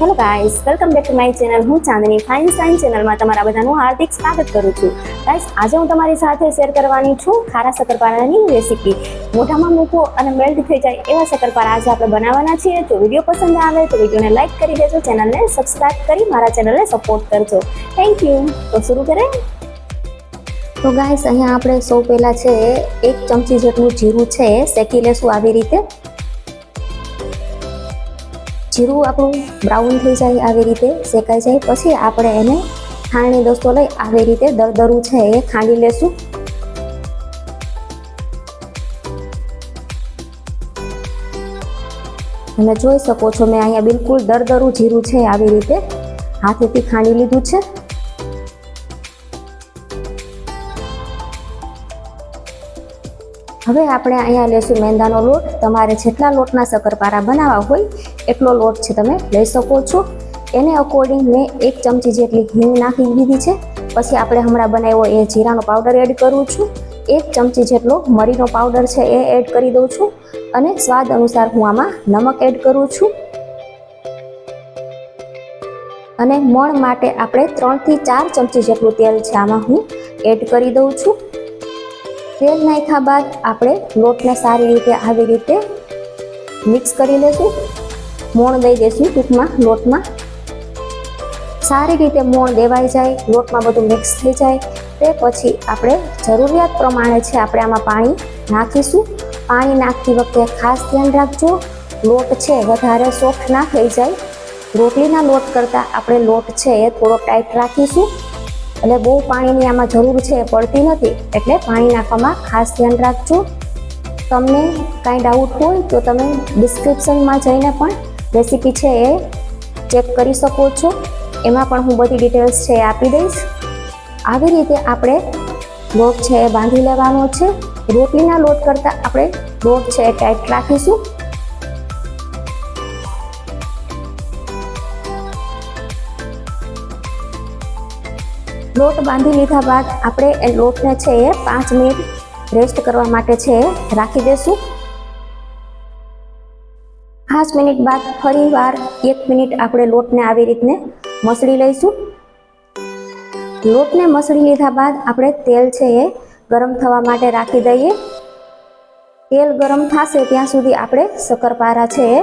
Hello guys, welcome back to my channel. હું Chandni fine sign ચેનલમાં તમારા બધાનું હાર્દિક સ્વાગત કરું છું. ગાઈસ, આજે હું તમારી સાથે શેર કરવાની છું ખારા શક્કરપારાની રેસીપી મોઢામાં મૂકો અને મેલ્ટ થઈ જાય એવા શક્કરપારા આજે આપણે બનાવવાના છીએ. જો વીડિયો પસંદ આવે તો વિડીયોને લાઇક કરી દેજો ચેનલને સબસ્ક્રાઇબ કરી મારા ચેનલને સપોર્ટ કરજો. થેન્ક યુ તો શરૂ કરે તો ગાઈસ, અહીંયા આપણે સૌ પહેલાં છે, એક ચમચી જેટલું જીરું છે, શેકી લેશું આવી રીતે. જીરું આપણું બ્રાઉન થઈ જાય આવી રીતે, શેકાઈ જાય, પછી આપણે એને ખાણી દોસ્તો લઈ આવી રીતે દરદરું છે એ ખાંડી લેશું. તમે જોઈ શકો છો, મેં અહીંયા બિલકુલ દરદરું જીરું છે આવી રીતે હાથેથી ખાંડી લીધું છે. હવે આપણે અહીંયા લેશું મેંદાનો લોટ. તમારે જેટલા લોટના શક્કરપારા બનાવવા હોય એટલો લોટ છે તમે લઈ શકો છો. એને અકોર્ડિંગ મેં એક ચમચી જેટલી હિંગ નાખી દીધી છે. પછી આપણે હમણાં બનાવ્યો એ જીરાનો પાવડર એડ કરું છું. એક ચમચી જેટલો મરીનો પાવડર છે એ એડ કરી દઉં છું. અને સ્વાદ અનુસાર હું આમાં નમક એડ કરું છું. અને મણ માટે આપણે ત્રણથી ચાર ચમચી જેટલું તેલ છે આમાં હું એડ કરી દઉં છું. તેલ નાખ્યા બાદ આપણે લોટને સારી રીતે આવી રીતે મિક્સ કરી લેશું. મોણ દઈ દઈશું ટૂંકમાં, લોટમાં. સારી રીતે મોણ દેવાઈ જાય, લોટમાં બધું મિક્સ થઈ જાય. તે પછી આપણે જરૂરિયાત પ્રમાણે છે આપણે આમાં પાણી નાખીશું. પાણી નાખતી વખતે ખાસ ધ્યાન રાખજો, લોટ છે વધારે સોફ્ટ ના થઈ જાય. રોટલીના લોટ કરતાં આપણે લોટ છે એ થોડો ટાઈટ રાખીશું. એટલે બહુ પાણીની આમાં જરૂર છે એ પડતી નથી, એટલે પાણી નાખવામાં ખાસ ધ્યાન રાખજો. તમને કાંઈ ડાઉટ હોય તો તમે ડિસ્ક્રિપ્શનમાં જઈને પણ રેસીપી છે એ ચેક કરી શકો છો. એમાં પણ હું બધી ડિટેલ્સ છે એ આપી દઈશ. આવી રીતે આપણે લોટ છે એ બાંધી લેવાનો છે. રોટલીના લોટ કરતાં આપણે લોટ છે એ ટાઈટ રાખીશું. લોટ બાંધી લીધા બાદ આપણે એ લોટને છે એ પાંચ મિનિટ રેસ્ટ કરવા માટે છે એ રાખી દેશું પાંચ મિનિટ બાદ ફરી વાર એક મિનિટ આપણે લોટને આવી રીતને મસળી લઈશું. લોટને મસળી લીધા બાદ આપણે તેલ છે એ ગરમ થવા માટે રાખી દઈએ. તેલ ગરમ થશે ત્યાં સુધી આપણે શક્કરપારા છે એ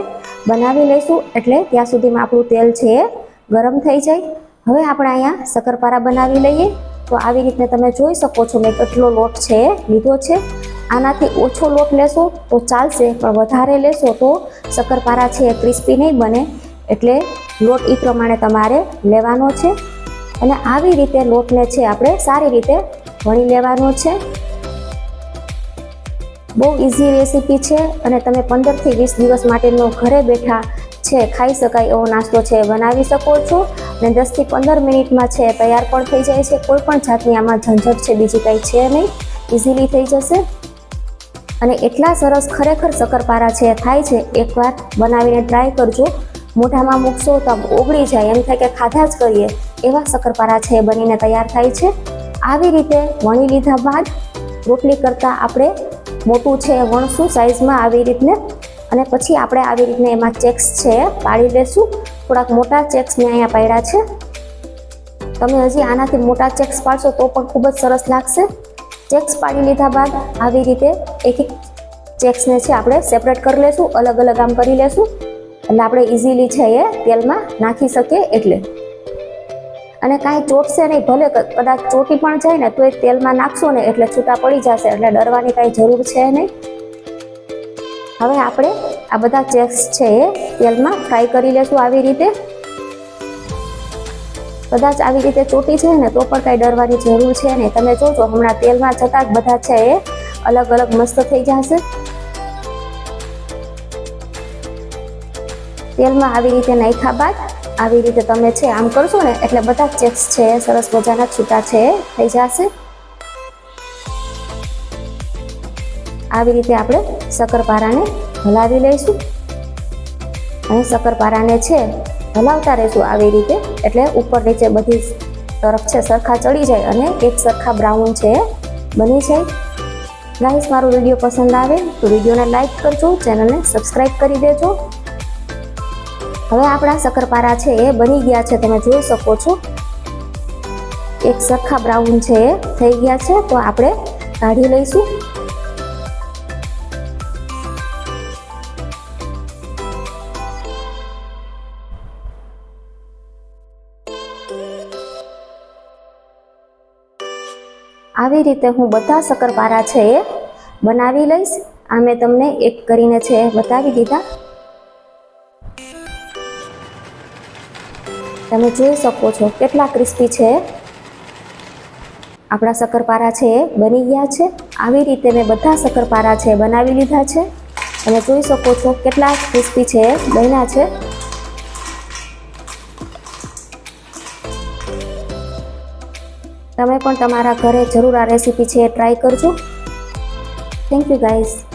બનાવી લઈશું. એટલે ત્યાં સુધીમાં આપણું તેલ છે એ ગરમ થઈ જાય. હવે આપણે અહીંયા શક્કરપારા બનાવી લઈએ. તો આવી રીતને તમે જોઈ શકો છો મેં કેટલો લોટ છે, લીધો છે. આનાથી ઓછો લોટ લેશો તો ચાલશે, પણ વધારે લેશો તો શક્કરપારા છે એ ક્રિસ્પી નહીં બને. એટલે લોટ એ પ્રમાણે તમારે લેવાનો છે. અને આવી રીતે લોટને છે આપણે સારી રીતે વણી લેવાનો છે. બહુ ઇઝી રેસીપી છે અને તમે પંદરથી વીસ દિવસ માટેનો ઘરે બેઠા છે, ખાઈ શકાય એવો નાસ્તો છે, બનાવી શકો છો. અને દસથી પંદર મિનિટમાં છે, તૈયાર પણ થઈ જાય છે. કોઈ પણ જાતની આમાં ઝંઝટ છે, બીજી કંઈ છે નહીં. ઇઝીલી થઈ જશે. અને એટલા સરસ ખરેખર શક્કરપારા છે, થાય છે. એકવાર બનાવીને ટ્રાય કરજો. મોઢામાં મૂકશો તો ઓગળી જાય. એમ થાય કે ખાધા જ કરીએ. એવા શક્કરપારા છે, બનીને તૈયાર થાય છે. આવી રીતે વણી લીધા બાદ રોટલી કરતાં આપણે મોટું છે એ વણશું સાઈઝમાં આવી રીતને. અને પછી આપણે આવી રીતને એમાં ચેક્સ છે એ પાડી લેશું થોડાક મોટા ચેક્સ મેં અહીંયા પાડ્યા છે. તમે હજી આનાથી મોટા ચેક્સ પાડશો તો પણ ખૂબ જ સરસ લાગશે. ચેક્સ પાડી લીધા બાદ આવી રીતે એક એક ચેક્સને છે આપણે સેપરેટ કરી લેશું અલગ અલગ આમ કરી લેશું. એટલે આપણે ઇઝીલી છે એ તેલમાં નાખી શકીએ એટલે. અને કાંઈ ચોટશે નહીં, ભલે કદાચ ચોટી પણ જાય ને તો એ તેલમાં નાખશો ને એટલે છૂટા પડી જશે, એટલે ડરવાની કાંઈ જરૂર છે નહીં. હવે આપણે આ બધા ચેક્સ છે એ તેલમાં ફ્રાય કરી લેશું આવી રીતે. કદાચ આવી રીતે ચોટી છે ને તો પણ કાંઈ ડરવાની જરૂર છે નહીં. તમે જોજો, હમણાં તેલમાં જતાં જ બધા છે એ અલગ અલગ મસ્ત થઈ જશે. તેલમાં આવી રીતે નાખ્યા બાદ આવી રીતે તમે છે આમ કરશો ને એટલે બધા ચેક્સ છે સરસ મજાના છૂટા છે થઈ જશે. આવી રીતે આપણે શક્કરપારાને હલાવી લઈશું. અને શક્કરપારાને છે, હલાવતા રહીશું આવી રીતે. એટલે ઉપર નીચે બધી તરફ છે, સરખા ચડી જાય અને એક સરખા બ્રાઉન છે, બની જાય. ગાઈસ, મારો વીડિયો પસંદ આવે તો વિડીયોને લાઈક કરજો, ચેનલને સબસ્ક્રાઈબ કરી દેજો. હવે આપણા શક્કરપારા છે એ બની ગયા છે, તમે જોઈ શકો છો. એક સરખા બ્રાઉન છે એ થઈ ગયા છે, તો આપણે કાઢી લઈશું. આવી રીતે હું બધા શક્કરપારા છે એ બનાવી લઈશ. આ મેં તમને એક કરીને છે બતાવી દીધા. તમે જોઈ શકો છો કેટલા ક્રિસ્પી છે. આપણા શક્કરપારા છે એ બની ગયા છે. આવી રીતે મેં બધા શક્કરપારા છે બનાવી લીધા છે. તમે જોઈ શકો છો કેટલા ક્રિસ્પી છે એ બન્યા છે. તમે પણ તમારા ઘરે જરૂર આ રેસીપી છે એ ટ્રાય કરજો. Thank you guys